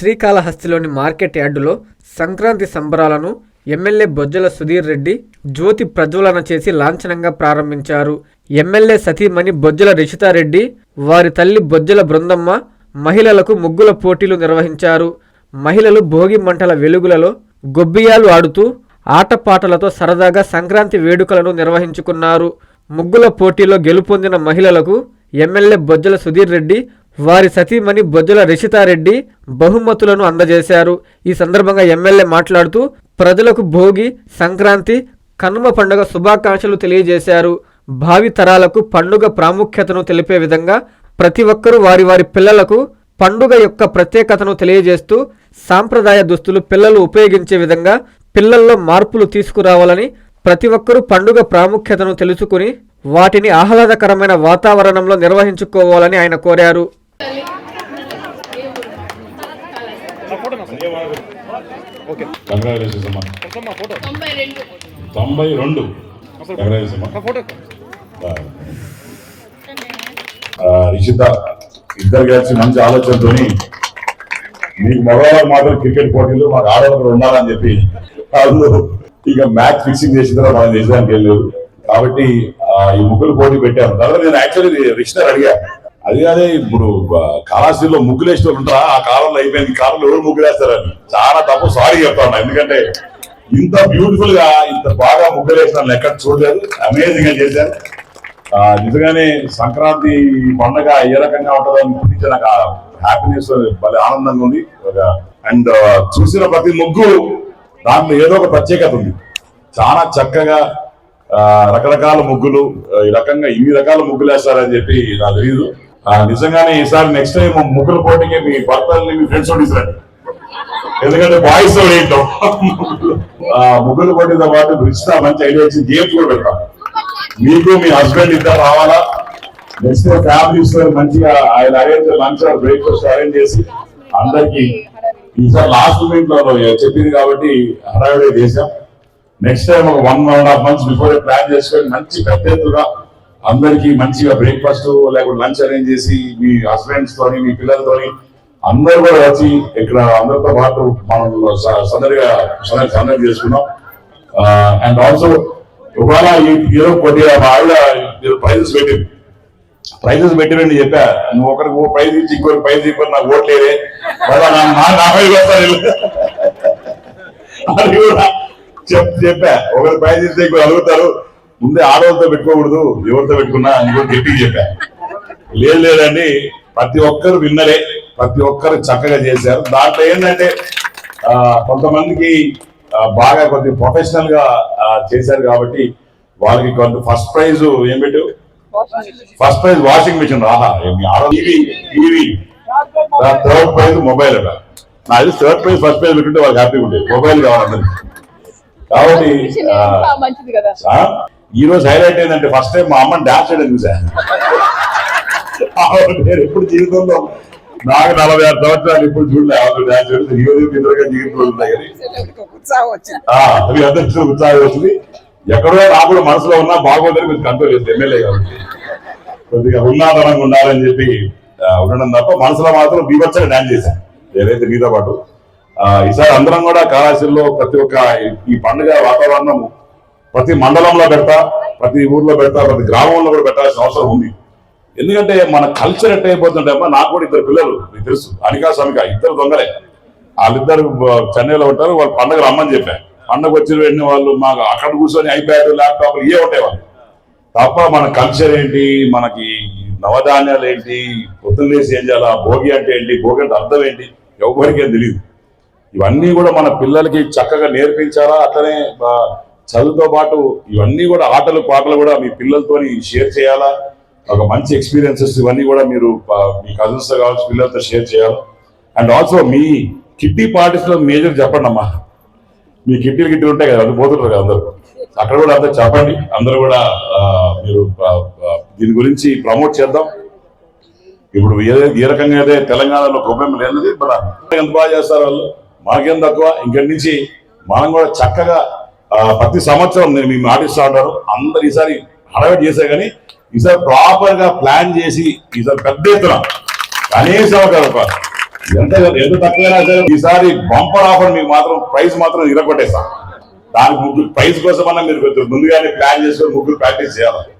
శ్రీకాళహస్తిలోని market యార్డులో సంక్రాంతి సంబరాలను MLA Bojjala Sudheer Reddy జ్యోతి ప్రజ్వలన చేసి లాంఛనంగా ప్రారంభించారు. ఎమ్మెల్యే సతీమణి బొజ్జల రిషితారెడ్డి వారి తల్లి బొజ్జల బృందమ్మ మహిళలకు ముగ్గుల పోటీలు నిర్వహించారు. మహిళలు భోగి మంటల వెలుగులలో గొబ్బియాలు ఆడుతూ ఆటపాటలతో సరదాగా సంక్రాంతి వేడుకలను నిర్వహించుకున్నారు. ముగ్గుల పోటీలో గెలుపొందిన మహిళలకు ఎమ్మెల్యే బొజ్జల సుధీర్ రెడ్డి వారి సతీమణి బొజ్జల రిషితారెడ్డి బహుమతులను అందజేశారు. ఈ సందర్భంగా ఎమ్మెల్యే మాట్లాడుతూ ప్రజలకు భోగి సంక్రాంతి కనుమ పండుగ శుభాకాంక్షలు తెలియజేశారు. భావి తరాలకు పండుగ ప్రాముఖ్యతను తెలిపే విధంగా ప్రతి ఒక్కరూ వారి వారి పిల్లలకు పండుగ యొక్క ప్రత్యేకతను తెలియజేస్తూ సాంప్రదాయ దుస్తులు పిల్లలు ఉపయోగించే విధంగా పిల్లల్లో మార్పులు తీసుకురావాలని ప్రతి ఒక్కరూ పండుగ ప్రాముఖ్యతను తెలుసుకుని వాటిని ఆహ్లాదకరమైన వాతావరణంలో నిర్వహించుకోవాలని ఆయన కోరారు. కంగ్రాచులేషన్స్ అమ్మా. తొంభై రెండు. రిషిత ఇద్దరు కలిసి మంచి ఆలోచనతోని మీకు మగవాళ్ళకి మాత్రం క్రికెట్ పోటీలు మాకు ఆడవాళ్ళు ఉండాలని చెప్పి వాళ్ళు ఇక మ్యాచ్ ఫిక్సింగ్ చేసిన తర్వాత మనం చేసేదానికి వెళ్ళలేదు కాబట్టి ఈ ముగ్గులు పోటీ పెట్టాను తర్వాత నేను యాక్చువల్లీ రిషిత అడిగా అది కాదే ఇప్పుడు కాళాశ్రీలో ముగ్గులేసిన వాళ్ళు ఉంటారా? ఆ కాలంలో అయిపోయింది. కాలంలో ఎవరు ముగ్గులేస్తారని. చాలా తప్పు. సారీ చెప్తాను ఎందుకంటే ఇంత బ్యూటిఫుల్గా ఇంత బాగా ముగ్గులేసిన ఎక్కడ చూడలేదు. అమేజింగ్గా చేశారు నిజంగానే సంక్రాంతి పండగ ఏ రకంగా ఉంటుందో గురించి నాకు హ్యాపీనెస్ భలే ఆనందంగా ఉంది. అండ్ చూసిన ప్రతి ముగ్గు దాంట్లో ఏదో ఒక ప్రత్యేకత ఉంది. చాలా చక్కగా రకరకాల ముగ్గులు ఈ రకంగా ఇన్ని రకాల ముగ్గులు వేస్తారని చెప్పి నాకు తెలియదు నిజంగానే ఈసారి నెక్స్ట్ టైం ముగ్గుల పోటీకి మీ భర్తల్ని మీ ఫ్రెండ్స్ తీసుకురండి ఎందుకంటే బాయ్స్ ఏంటో. ముగ్గులు పోటీతో పాటు రిచిత మంచి ఐడియా ఇచ్చి గేమ్స్ కూడా పెడతాం. మీకు మీ హస్బెండ్ ఇద్దరు రావాలా? నెక్స్ట్ ఫ్యామిలీస్ మంచిగా ఆయన అరేంజ్ లంచ్ బ్రేక్ఫాస్ట్ అరేంజ్ చేసి అందరికి ఈసారి లాస్ట్ మినిట్లో చెప్పింది కాబట్టి హడావిడి చేశాం నెక్స్ట్ టైం ఒక one and half months before plan చేసుకొని మంచి పెద్ద ఎత్తుగా అందరికి మంచిగా బ్రేక్ఫాస్ట్ లేకపోతే లంచ్ అరేంజ్ చేసి మీ హస్బెండ్స్ తోని మీ పిల్లలతోని అందరు కూడా వచ్చి ఇక్కడ అందరితో పాటు మనం సందడిగా సందడి సందడి చేసుకున్నాం. అండ్ ఆల్సో ఇవాళ ఈ- ఏదో కొద్దిగా మా ఆవిడ ప్రైజెస్ పెట్టింది. ప్రైజెస్ పెట్టిరని చెప్పా నువ్వు ఒకరికి ఓ ప్రైజ్ ఇచ్చి ఇంకొకరికి ప్రైజ్ ఇవ్వరు నాకు ఓట్లేదే నాపై నా నా- అది కూడా చెప్పా. ఒకరు ప్రైజ్ ఇస్తే ఇంకొకరు అడుగుతారు. ముందే ఆడవాళ్ళతో పెట్టుకోకూడదు ఎవరితో పెట్టుకున్నా అని కూడా గట్టిగా చెప్పా. లేదు లేదండి ప్రతి ఒక్కరు విన్నరే ప్రతి ఒక్కరు చక్కగా చేశారు. దాంట్లో ఏంటంటే కొంతమందికి బాగా కొద్ది ప్రొఫెషనల్గా చేశారు కాబట్టి వాళ్ళకి కొంత ఫస్ట్ ప్రైజ్ ఏం పెట్టు first prize washing machine రాహా TV TV. Third prize mobile అట. నాది థర్డ్ ప్రైజ్ ఫస్ట్ ప్రైజ్ పెట్టుంటే వాళ్ళకి హ్యాపీగా ఉండేది. మొబైల్ కావాలన్నది కాబట్టి ఈ రోజు హైలైట్ ఏంటంటే ఫస్ట్ టైం మా అమ్మని డాన్స్ చేయడం చూసా. నేను ఎప్పుడు జీవితంలో నాకు నలభై ఆరు సంవత్సరాలు ఇప్పుడు చూడలే ఆవిడ డాన్స్ చేయడం. ఈ రోజు ఇద్దరుగా జీవితంలో ఉన్నాయి కానీ. ఉత్సాహం వచ్చింది అందరికీ ఉత్సాహం వచ్చింది. ఎక్కడో నాకు కూడా మనసులో ఉన్నా బాగోదని కొంచెం కంట్రోల్ చేస్తే ఎమ్మెల్యే కాబట్టి. కొద్దిగా ఉన్నాదనంగా ఉండాలని చెప్పి ఉండడం తప్ప మనసులో మాత్రం బీభత్సంగా డాన్స్ చేశాను ఏదైతే మీతో పాటు. ఈసారి అందరం కూడా కళాశాలలో ప్రతి ఒక్క ఈ- ఈ పండుగ వాతావరణం ప్రతి మండలంలో పెడతా ప్రతి ఊర్లో పెడతా ప్రతి గ్రామంలో కూడా పెట్టాల్సిన అవసరం ఉంది. ఎందుకంటే మన కల్చర్ ఎట్ అయిపోతుంటే అమ్మా నాకు కూడా ఇద్దరు పిల్లలు మీకు తెలుసు అనికా సమిక ఇద్దరు దొంగలే. వాళ్ళిద్దరు చెన్నైలో ఉంటారు వాళ్ళు పండగ రమ్మని చెప్పారు పండగ వచ్చిన వెంటనే వాళ్ళు మాకు అక్కడ కూర్చొని ఐప్యాడ్ ల్యాప్టాప్ ఇవే ఉంటాయి వాళ్ళు. తప్ప మన కల్చర్ ఏంటి మనకి నవధాన్యాలు ఏంటి పొద్దున్నేసి ఏం చేయాలా భోగి అంటే ఏంటి భోగి అంటే అర్థం ఏంటి ఎవరికేం తెలియదు ఇవన్నీ కూడా మన పిల్లలకి చక్కగా నేర్పించాలా అట్లనే చదువుతో పాటు ఇవన్నీ కూడా ఆటలు పాటలు కూడా మీ పిల్లలతోని షేర్ చేయాలా? ఒక మంచి ఎక్స్పీరియన్సెస్ ఇవన్నీ కూడా మీరు మీ కజిన్స్ కావచ్చు పిల్లలతో షేర్ చేయాలి? అండ్ ఆల్సో మీ కిట్టి పార్టీస్లో మేజర్ చెప్పండి అమ్మా. మీ కిట్టీలు గిట్టీలు ఉంటాయి కదా అది పోతుంటారు కదా అందరూ. అక్కడ కూడా అందరు చెప్పండి. అందరూ కూడా మీరు దీని గురించి ప్రమోట్ చేద్దాం. ఇప్పుడు ఏ ఏ రకంగా అయితే తెలంగాణలో గొప్ప లేనిది మన ఎంత బాగా చేస్తారు వాళ్ళు? మాకేం తక్కువ? ఇంకటి నుంచి? మనం కూడా చక్కగా ప్రతి సంవత్సరం నేను మేము ఆడిస్తా ఉంటారు అందరు ఈసారి హడావిడి చేసే కానీ ఈసారి ప్రాపర్గా ప్లాన్ చేసి ఈసారి పెద్ద ఎత్తున కనీసం ఒక ఎంత ఎంత తక్కువైనా సరే ఈసారి బంపర్ ఆఫర్ మీకు మాత్రం ప్రైస్ మాత్రం ఇరగొట్టేస్తాం. దానికి ముగ్గురు ప్రైస్ కోసమన్నా మీరు ముందుగానే ప్లాన్ చేసుకొని ముగ్గురు ప్రాక్టీస్ చేయాలి.